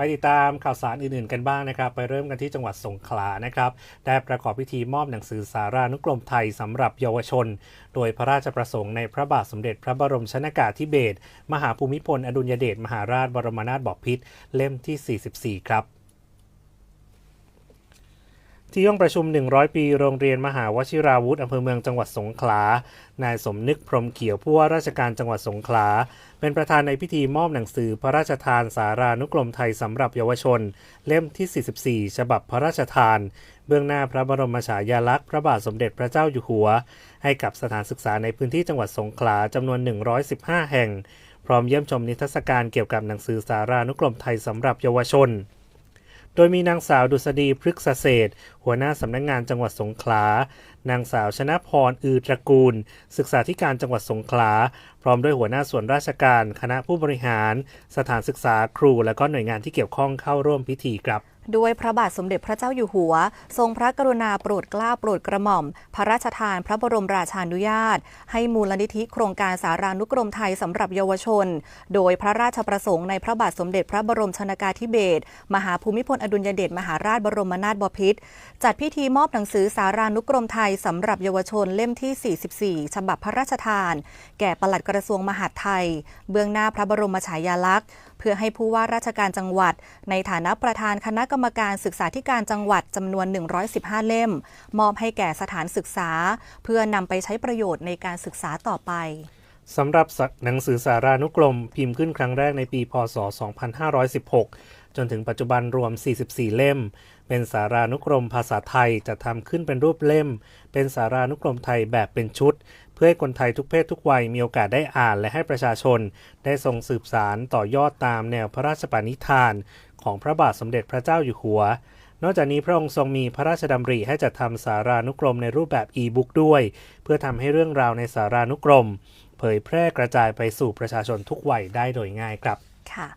ไปติดตามข่าวสารอื่นๆกันบ้างนะครับ ไปเริ่มกันที่จังหวัดสงขลานะครับ ได้ประกอบพิธีมอบหนังสือสารานุกรมไทยสำหรับเยาวชน โดยพระราชประสงค์ในพระบาทสมเด็จพระบรมชนากาธิเบศรมหาภูมิพล อดุลยเดชมหาราชบรมนาถบพิตรเล่มที่ 44 ครับ ที่ห้องประชุม 100 ปี โรงเรียนมหาวชิราวุธอำเภอเมืองจังหวัดสงขลา นายสมนึกพรหมเขียวผู้ว่าราชการจังหวัดสงขลา เป็นประธานในพิธีมอบหนังสือพระราชทานสารานุกรมไทยสำหรับเยาวชน เล่มที่ 44 ฉบับพระราชทาน เบื้องหน้าพระบรมฉายาลักษณ์พระบาทสมเด็จพระเจ้าอยู่หัว ให้กับสถานศึกษาในพื้นที่จังหวัดสงขลาจำนวน 115 แห่ง พร้อมเยี่ยมชมนิทรรศการเกี่ยวกับหนังสือสารานุกรมไทยสำหรับเยาวชน โดยมีนางสาวดุษฎีพฤกษเศรษฐ์หัวหน้าสำนักงงานจังหวัดสงขลา นางสาวชนะพรอือตระกูล ศึกษาธิการจังหวัดสงขลา พร้อมด้วยหัวหน้าส่วนราชการ คณะผู้บริหาร สถานศึกษาครู และก็หน่วยงานที่เกี่ยวข้องเข้าร่วมพิธีครับ ด้วยพระบาทสมเด็จพระเจ้าอยู่หัว ทรงพระกรุณาโปรดเกล้าโปรดกระหม่อม พระราชทานพระบรมราชานุญาต ให้มูลนิธิโครงการสารานุกรมไทยสำหรับเยาวชน โดยพระราชประสงค์ในพระบาทสมเด็จพระบรมชนากาธิเบศรมหาภูมิพลอดุลยเดชมหาราชบรมนาถบพิตรจัดพิธีมอบหนังสือสารานุกรมไทยสำหรับเยาวชนเล่มที่ 44 ฉบับพระราชทาน แก่ปลัดกระทรวงมหาดไทย เบื้องหน้าพระบรมฉายาลักษณ์ เพื่อให้ผู้ว่าราชการจังหวัด ในฐานะประธานคณะกรรมการศึกษาธิการจังหวัดจำนวน 115 เล่ม มอบให้แก่สถานศึกษา เพื่อนำไปใช้ประโยชน์ในการศึกษาต่อไป สำหรับหนังสือสารานุกรม พิมพ์ขึ้นครั้งแรกในปี พศ 2516 จนถึงปัจจุบันรวม 44 เล่ม เป็นสารานุกรมภาษาไทยจะทำขึ้นเป็นรูปเล่ม เป็นสารานุกรมไทยแบบเป็นชุด เพื่อให้คนไทยทุกเพศทุกวัยมีโอกาสได้อ่านและให้ประชาชน ได้ทรงสืบสารต่อยอดตามแนวพระราชปณิธาน ของพระบาทสมเด็จพระเจ้าอยู่หัวนอกจากนี้พระองค์ทรงมีพระราชดำริให้จัดทำสารานุกรมในรูปแบบอีบุ๊กด้วย เพื่อทำให้เรื่องราวในสารานุกรม เผยแพร่กระจายไปสู่ประชาชนทุกวัยได้โดยง่ายครับค่ะ